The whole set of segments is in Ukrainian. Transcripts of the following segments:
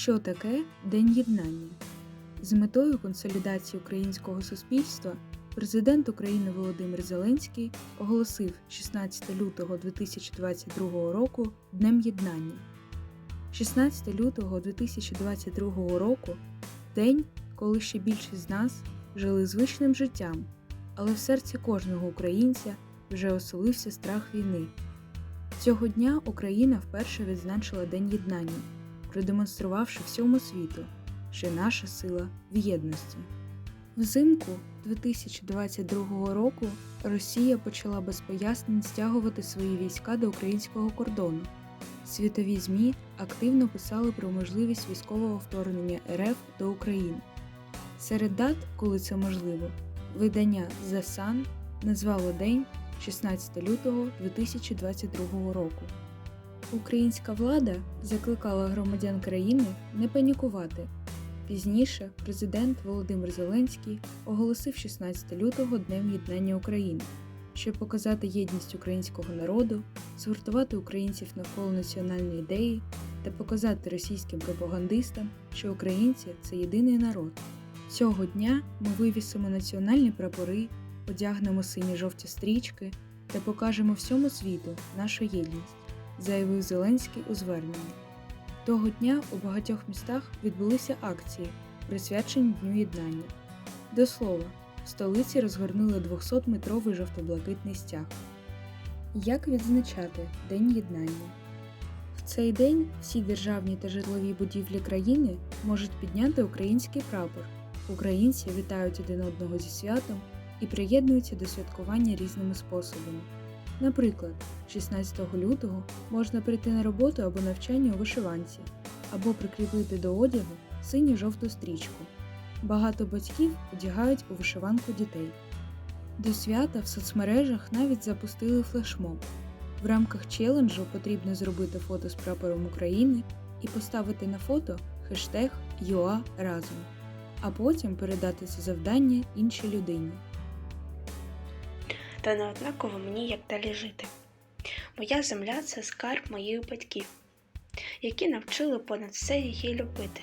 Що таке День єднання? З метою консолідації українського суспільства президент України Володимир Зеленський оголосив 16 лютого 2022 року Днем Єднання. 16 лютого 2022 року день, коли ще більшість з нас жили звичним життям, але в серці кожного українця вже оселився страх війни. Цього дня Україна вперше відзначила День єднання, продемонструвавши всьому світу, що наша сила в єдності. Взимку 2022 року Росія почала без пояснень стягувати свої війська до українського кордону. Світові ЗМІ активно писали про можливість військового вторгнення РФ до України. Серед дат, коли це можливо, видання The Sun назвало день 16 лютого 2022 року. Українська влада закликала громадян країни не панікувати. Пізніше президент Володимир Зеленський оголосив 16 лютого Днем єднання України, щоб показати єдність українського народу, згуртувати українців навколо національної ідеї та показати російським пропагандистам, що українці це єдиний народ. Цього дня ми вивісимо національні прапори, одягнемо сині-жовті стрічки та покажемо всьому світу нашу єдність, заявив Зеленський у зверненні. Того дня у багатьох містах відбулися акції, присвячені Дню єднання. До слова, в столиці розгорнули 200-метровий жовто-блакитний стяг. Як відзначати День єднання? В цей день всі державні та житлові будівлі країни можуть підняти український прапор. Українці вітають один одного зі святом і приєднуються до святкування різними способами. Наприклад, 16 лютого можна прийти на роботу або навчання у вишиванці, або прикріпити до одягу синю-жовту стрічку. Багато батьків одягають у вишиванку дітей. До свята в соцмережах навіть запустили флешмоб. В рамках челенджу потрібно зробити фото з прапором України і поставити на фото хештег ЮА разом, а потім передати це завдання іншій людині. Та не однаково мені як далі жити. Моя земля це скарб моїх батьків, які навчили понад все її любити.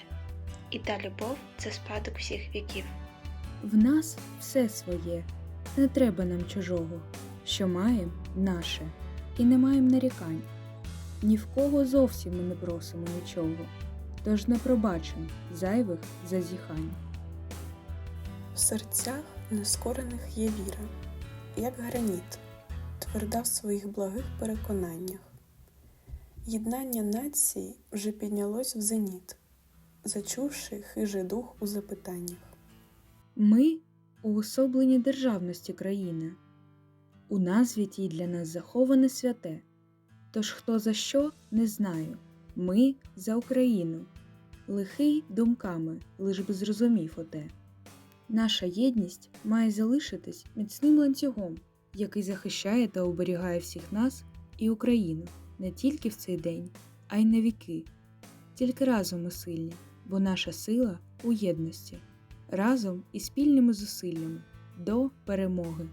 І та любов це спадок всіх віків. В нас все своє, не треба нам чужого, що маєм наше, і не маєм нарікань. Ні в кого зовсім ми не просимо нічого, тож не пробачим зайвих зазіхань. В серцях нескорених є віра, як граніт, тверда в своїх благих переконаннях. Єднання нації вже піднялось в зеніт, зачувши хижий дух у запитаннях. Ми уособлені державності країни. У назві тій для нас заховане святе. Тож хто за що, не знаю. Ми за Україну. Лихий думками, лиш би зрозумів оте. Наша єдність має залишитись міцним ланцюгом, який захищає та оберігає всіх нас і Україну не тільки в цей день, а й на віки. Тільки разом ми сильні, бо наша сила у єдності, разом і спільними зусиллями до перемоги.